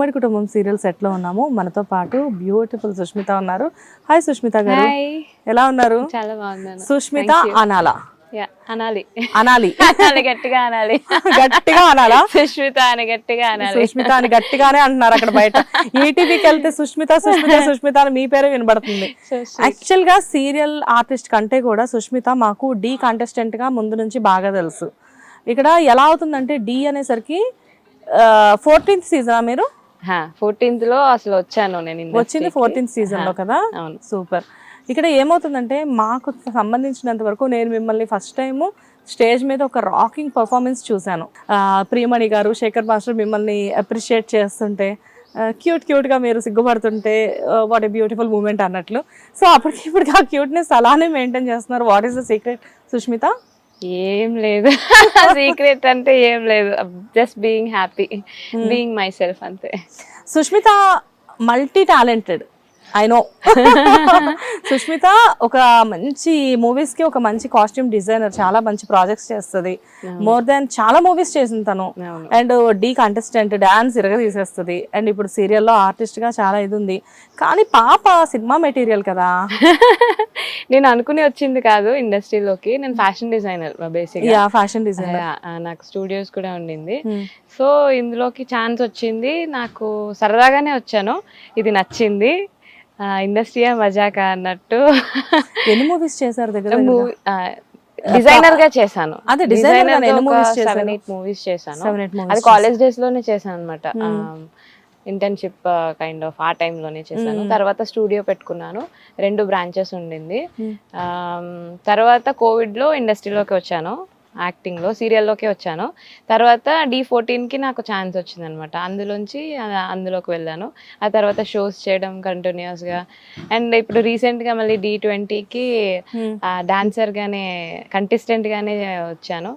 ఉమ్మడి కుటుంబం సీరియల్ సెట్లో ఉన్నాము. మనతో పాటు బ్యూటిఫుల్ సుష్మిత ఉన్నారు. హాయ్ సుష్మిత గారు. ఎలా ఉన్నారు? చాలా బాగున్నాను. సుష్మిత అనాలా. అనాలి. అనాలి. అనాలి గట్టిగా అనాలి. గట్టిగా అనాలా? సుష్మిత అని గట్టిగా అనాలి. సుష్మిత అని గట్టిగానే అంటున్నారు అక్కడ బయట. ఈటీవీకి వెళ్తే సుష్మిత సుష్మిత సుష్మిత అని మీ పేరే వినబడుతుంది. యాక్చువల్గా సీరియల్ ఆర్టిస్ట్ కంటే కూడా సుష్మిత మాకు డి కంటెస్టెంట్గా ముందు నుంచి బాగా తెలుసు. ఇక్కడ ఎలా అవుతుందంటే డి అనేసరికి ఫోర్టీన్త్ సీజన్ మీరు? ఫోర్టీన్త్లో అసలు వచ్చాను నేను వచ్చింది. ఫోర్టీన్త్ సీజన్లో కదా? అవును. సూపర్. ఇక్కడ ఏమవుతుందంటే మాకు సంబంధించినంత వరకు నేను మిమ్మల్ని ఫస్ట్ టైము స్టేజ్ మీద ఒక రాకింగ్ పర్ఫార్మెన్స్ చూశాను. ప్రియమణి గారు శేఖర్ మాస్టర్ మిమ్మల్ని అప్రిషియేట్ చేస్తుంటే క్యూట్ క్యూట్గా మీరు సిగ్గుపడుతుంటే వాట్ ఏ బ్యూటిఫుల్ మూమెంట్ అన్నట్లు. సో అప్పటికి ఇప్పటికి ఆ క్యూట్నెస్ అలానే మెయింటైన్ చేస్తున్నారు. What is the secret Sushmita? ఏం లేదు. సీక్రెట్ అంటే ఏం లేదు. Just being happy being myself అంతే. Sushmita multi talented I know Sushmita ఒక మంచి మూవీస్కి ఒక మంచి కాస్ట్యూమ్ డిజైనర్ చాలా మంచి ప్రాజెక్ట్స్ చేస్తుంది. మోర్ దాన్ చాలా మూవీస్ చేసింది తను. అండ్ డీ కంటెస్టెంట్ డాన్స్ ఇరగ తీసేస్తుంది అండ్ ఇప్పుడు సీరియల్లో ఆర్టిస్ట్గా చాలా ఇది ఉంది కానీ పాప సినిమా మెటీరియల్ కదా. నేను అనుకుని వచ్చింది కాదు ఇండస్ట్రీలోకి నేను fashion designer basic yeah fashion designer నాకు స్టూడియోస్ కూడా ఉండింది. సో ఇందులోకి ఛాన్స్ వచ్చింది. నాకు సరదాగానే వచ్చాను. ఇది నచ్చింది. ఇండస్ట్రీ మజాక అన్నట్టు. ఎన్ని మూవీస్ చేశారు దగ్గర డిజైనర్గా చేశాను. అదే? సెవెన్ ఎయిట్ మూవీస్ చేశాను. అది కాలేజ్ డేస్లోనే చేశాను అనమాట ఇంటర్న్షిప్ కైండ్ ఆఫ్ ఆ time లోనే చేశాను. తర్వాత స్టూడియో పెట్టుకున్నాను. రెండు బ్రాంచెస్ ఉండింది. Hmm. తర్వాత కోవిడ్లో ఇండస్ట్రీలోకి వచ్చాను. యాక్టింగ్లో సీరియల్లోకి వచ్చాను. తర్వాత డి ఫోర్టీన్కి నాకు ఛాన్స్ వచ్చింది అనమాట అందులోంచి అందులోకి వెళ్ళాను. ఆ తర్వాత షోస్ చేయడం కంటిన్యూస్గా అండ్ ఇప్పుడు రీసెంట్గా మళ్ళీ డి ట్వంటీకి డాన్సర్ గానే కంటెస్టెంట్ గానే వచ్చాను.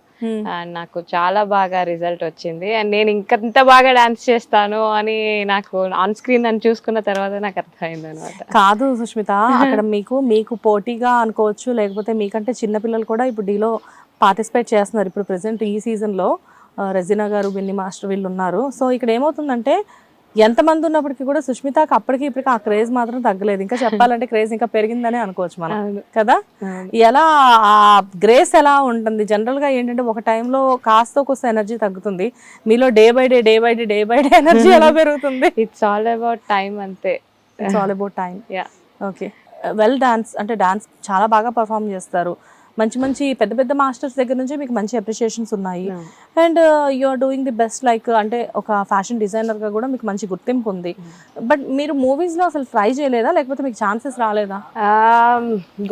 నాకు చాలా బాగా రిజల్ట్ వచ్చింది. అండ్ నేను ఇంకంత బాగా డాన్స్ చేస్తాను అని నాకు ఆన్ స్క్రీన్ అని చూసుకున్న తర్వాత నాకు అర్థమైంది అనమాట కాదు సుష్మిత అక్కడ మీకు మీకు పోటీగా అనుకోవచ్చు లేకపోతే మీకంటే చిన్న పిల్లలు కూడా ఇప్పుడు డీలో పార్టిసిపేట్ చేస్తున్నారు. ఇప్పుడు ప్రెసెంట్ ఈ సీజన్లో రెజినా గారు బిన్ని మాస్టర్ వీళ్ళు ఉన్నారు. సో ఇక్కడ ఏమవుతుందంటే ఎంతమంది ఉన్నప్పటికీ కూడా సుష్మితకి అప్పటికి ఇప్పటికి ఆ క్రేజ్ మాత్రం తగ్గలేదు. ఇంకా చెప్పాలంటే క్రేజ్ ఇంకా పెరిగిందనే అనుకోవచ్చు మనం. కదా? ఎలా ఆ గ్రేస్ ఎలా ఉంటుంది? జనరల్గా ఏంటంటే ఒక టైంలో కాస్త కొస్త ఎనర్జీ తగ్గుతుంది. మీలో day by day day by day day by day energy ఎలా పెరుగుతుంది? ఇట్స్ ఆల్ అబౌట్ టైం అంతే. It's all about time yeah okay well dance అంటే డాన్స్ చాలా బాగా పర్ఫామ్ చేస్తారు. మంచి మంచి పెద్ద పెద్ద మాస్టర్స్ దగ్గర నుంచి మీకు మంచి అప్రిషియేషన్స్ ఉన్నాయి. And you are doing the best like అంటే ఒక ఫ్యాషన్ డిజైనర్గా కూడా మీకు మంచి గుర్తింపు ఉంది. బట్ మీరు మూవీస్లో అసలు ట్రై చేయలేదా? లేకపోతే మీకు ఛాన్సెస్ రాలేదా?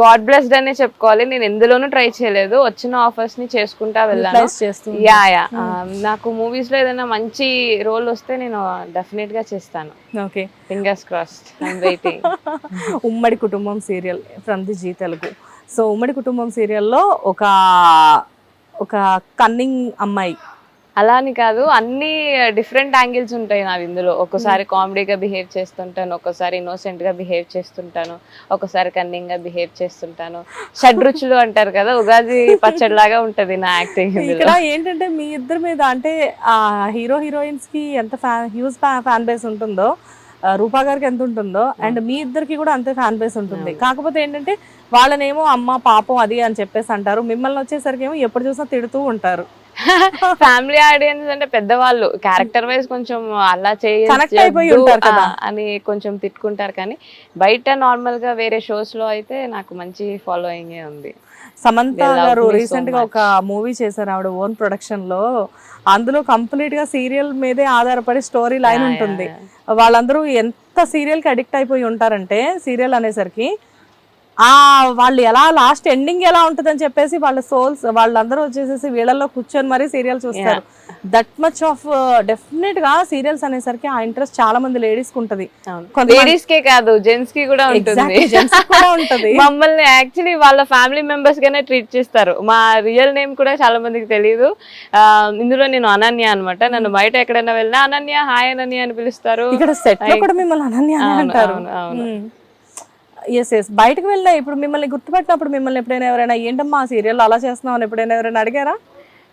గాడ్ బ్లెస్డ్ అనే చెప్పుకోవాలి. నేను ఎందులోనూ ట్రై చేయలేదు. వచ్చిన ఆఫర్స్ని చేసుకుంటా వెళ్ళాను. యా యా నాకు మూవీస్లో ఏదైనా మంచి రోల్ వస్తే నేను డెఫినెట్గా చేస్తాను. Okay fingers crossed I'm waiting ఉమ్మడి కుటుంబం serial from the Zee Telugu. So ఉమ్మడి కుటుంబం సీరియల్లో ఒక ఒక కన్నింగ్ అమ్మాయి. అలా అని కాదు అన్ని డిఫరెంట్ యాంగిల్స్ ఉంటాయి నావి ఇందులో. ఒక్కోసారి కామెడీగా బిహేవ్ చేస్తుంటాను ఒక్కోసారి ఇన్నోసెంట్గా బిహేవ్ చేస్తుంటాను ఒక్కోసారి కన్నింగ్గా బిహేవ్ చేస్తుంటాను. షడ్రుచులు అంటారు కదా ఉగాది పచ్చడి లాగా ఉంటది నా యాక్టింగ్ ఇక్కడ ఏంటంటే మీ ఇద్దరి మీద అంటే ఆ హీరో హీరోయిన్స్కి ఎంత ఫ్యాన్ హ్యూజ్ ఫ్యాన్ బేస్ ఉంటుందో రూపా గారికి ఎంత ఉంటుందో అండ్ మీ ఇద్దరికి కూడా అంతే ఫ్యాన్ బేస్ ఉంటుంది. కాకపోతే ఏంటంటే వాళ్ళనేమో అమ్మ పాపం అది అని చెప్పేసి అంటారు. మిమ్మల్ని వచ్చేసరికి ఏమో ఎప్పుడు చూసినా తిడుతూ ఉంటారు. ఫ్యామిలీ ఆడియన్స్ అంటే పెద్దవాళ్ళు క్యారెక్టర్ వైజ్ కొంచెం అలా. ఆ, అని కొంచెం తిట్టుకుంటారు. కానీ బయట నార్మల్గా వేరే షోస్లో అయితే నాకు మంచి ఫాలోయింగ్ ఉంది. సమంత గారు రీసెంట్గా ఒక మూవీ చేశారు ఆవిడ ఓన్ ప్రొడక్షన్లో. అందులో కంప్లీట్గా సీరియల్ మీదే ఆధారపడి స్టోరీ లైన్ ఉంటుంది. వాళ్ళందరూ ఎంత సీరియల్కి అడిక్ట్ అయిపోయి ఉంటారంటే సీరియల్ అనేసరికి ఆ వాళ్ళు ఎలా లాస్ట్ ఎండింగ్ ఎలా ఉంటుందని చెప్పేసి వాళ్ళ సోల్స్ వాళ్ళందరూ వచ్చేసేసి వీళ్ళల్లో కూర్చొని మరీ సీరియల్ చూస్తారు. దట్ మచ్ ఆఫ్ డెఫినెట్గా సీరియల్స్ అనేసరికి ఆ ఇంట్రెస్ట్ చాలా మంది లేడీస్కి ఉంటది లేడీస్ కే కాదు జెంట్స్కి కూడా ఉంటుంది. కూడా ఉంటది. మమ్మల్ని యాక్చువల్లీ వాళ్ళ ఫ్యామిలీ మెంబర్స్ గానే ట్రీట్ చేస్తారు. మా రియల్ నేమ్ కూడా చాలా మందికి తెలియదు ఇందులో నేను అనన్య అన్నమాట. నన్ను బయట ఎక్కడైనా వెళ్ళినా అనన్య హాయ్ అనన్య అని పిలుస్తారు. ఇక్కడ సెట్లో కూడా మిమ్మల్ని అనన్య అంటారు. అవును. ఎస్ ఎస్ బయటకు వెళ్ళినా ఇప్పుడు మిమ్మల్ని గుర్తుపట్టినప్పుడు మిమ్మల్ని ఎప్పుడైనా ఎవరైనా ఏంటమ్మా సీరియల్ అలా చేస్తున్నావు అని ఎప్పుడైనా ఎవరైనా అడిగారా?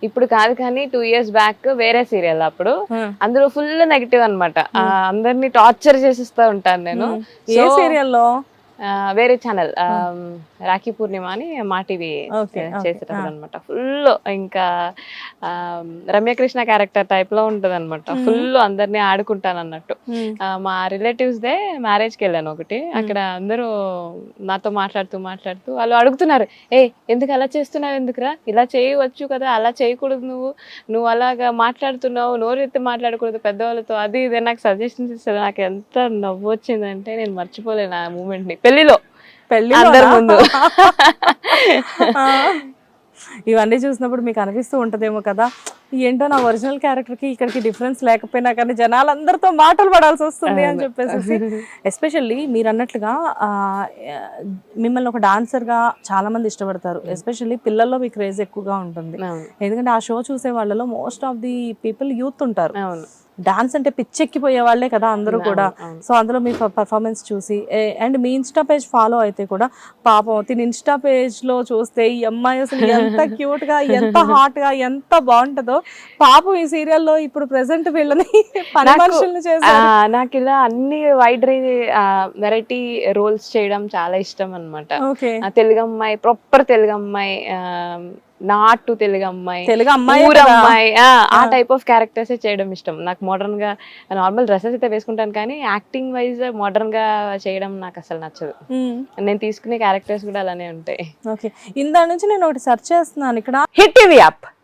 ఇప్పుడు కాదు కానీ టూ ఇయర్స్ బ్యాక్ వేరే సీరియల్ అప్పుడు. Hmm. అందులో ఫుల్ నెగిటివ్ అనమాట అందరినీ టార్చర్ చేసిస్తా ఉంటాను నేను. ఏ So, సీరియల్లో? ఆ, వేరే ఛానల్ రాఖీ పూర్ణిమ అని మా టీవీ. చేసేటప్పుడు అనమాట ఫుల్ ఇంకా రమ్యకృష్ణ క్యారెక్టర్ టైప్లో ఉంటది అనమాట ఫుల్ అందరినీ ఆడుకుంటాను అన్నట్టు ఆ, మా రిలేటివ్స్ దే మ్యారేజ్కి వెళ్ళాను ఒకటి. అక్కడ అందరూ నాతో మాట్లాడుతూ మాట్లాడుతూ వాళ్ళు అడుగుతున్నారు ఏ ఎందుకు అలా చేస్తున్నావు ఎందుకురా? ఇలా చేయవచ్చు కదా అలా చేయకూడదు నువ్వు. నువ్వు అలాగా మాట్లాడుతున్నావు నోరెత్తి మాట్లాడకూడదు పెద్దవాళ్ళతో. అది ఇదే నాకు సజెషన్స్ ఇస్తారు నాకు ఎంత నవ్వు వచ్చిందంటే నేను మర్చిపోలేను ఆ మూమెంట్ని. పెళ్ళిలో పెళ్ళి అందరి ముందు. ఇవన్నీ చూసినప్పుడు మీకు అనిపిస్తూ ఉంటదేమో కదా. ఏంటో నా ఒరిజినల్ క్యారెక్టర్కి ఇక్కడికి డిఫరెన్స్ లేకపోయినా కానీ జనాలందరితో మాటలు పడాల్సి వస్తుంది అని చెప్పేసి ఎస్పెషల్లీ మీరు అన్నట్లుగా మిమ్మల్ని ఒక డాన్సర్గా చాలా మంది ఇష్టపడతారు. ఎస్పెషల్లీ పిల్లల్లో మీ క్రేజ్ ఎక్కువగా ఉంటుంది. ఎందుకంటే ఆ షో చూసే వాళ్ళలో most of the people youth ఉంటారు. డాన్స్ అంటే పిచ్చెక్కిపోయే వాళ్ళే కదా అందరూ కూడా. సో అందులో మీ పర్ఫార్మెన్స్ చూసి అండ్ మీ ఇన్స్టా పేజ్ ఫాలో అయితే కూడా పాపం తిని ఇన్స్టా పేజ్లో చూస్తే ఈ అమ్మాయి అసలు ఎంత క్యూట్గా ఎంత హాట్గా ఎంత బాగుంటుందో పాపం ఈ సీరియల్లో ఇప్పుడు ప్రెసెంట్ వీళ్ళని నాకు- ఇలా అన్ని వైడ్ రేంజ్ వెరైటీ రోల్స్ చేయడం చాలా ఇష్టం అనమాట తెలుగు అమ్మాయి ప్రాపర్ తెలుగు అమ్మాయి నాటు తెలుగు అమ్మాయి తెలుగు అమ్మాయి అమ్మాయి ఆ, ఆ టైప్ ఆఫ్ క్యారెక్టర్స్ చేయడం ఇష్టం. నాకు మోడర్న్గా నార్మల్ డ్రెస్సెస్ అయితే వేసుకుంటాను కానీ యాక్టింగ్ వైజ్ మోడర్న్గా చేయడం నాకు అసలు నచ్చదు. నేను తీసుకునే క్యారెక్టర్స్ కూడా అలానే ఉంటాయి. ఓకే. ఇందా నుంచి నేను ఒకటి సెర్చ్ చేస్తున్నాను. ఇక్కడ హిట్ టీవీ యాప్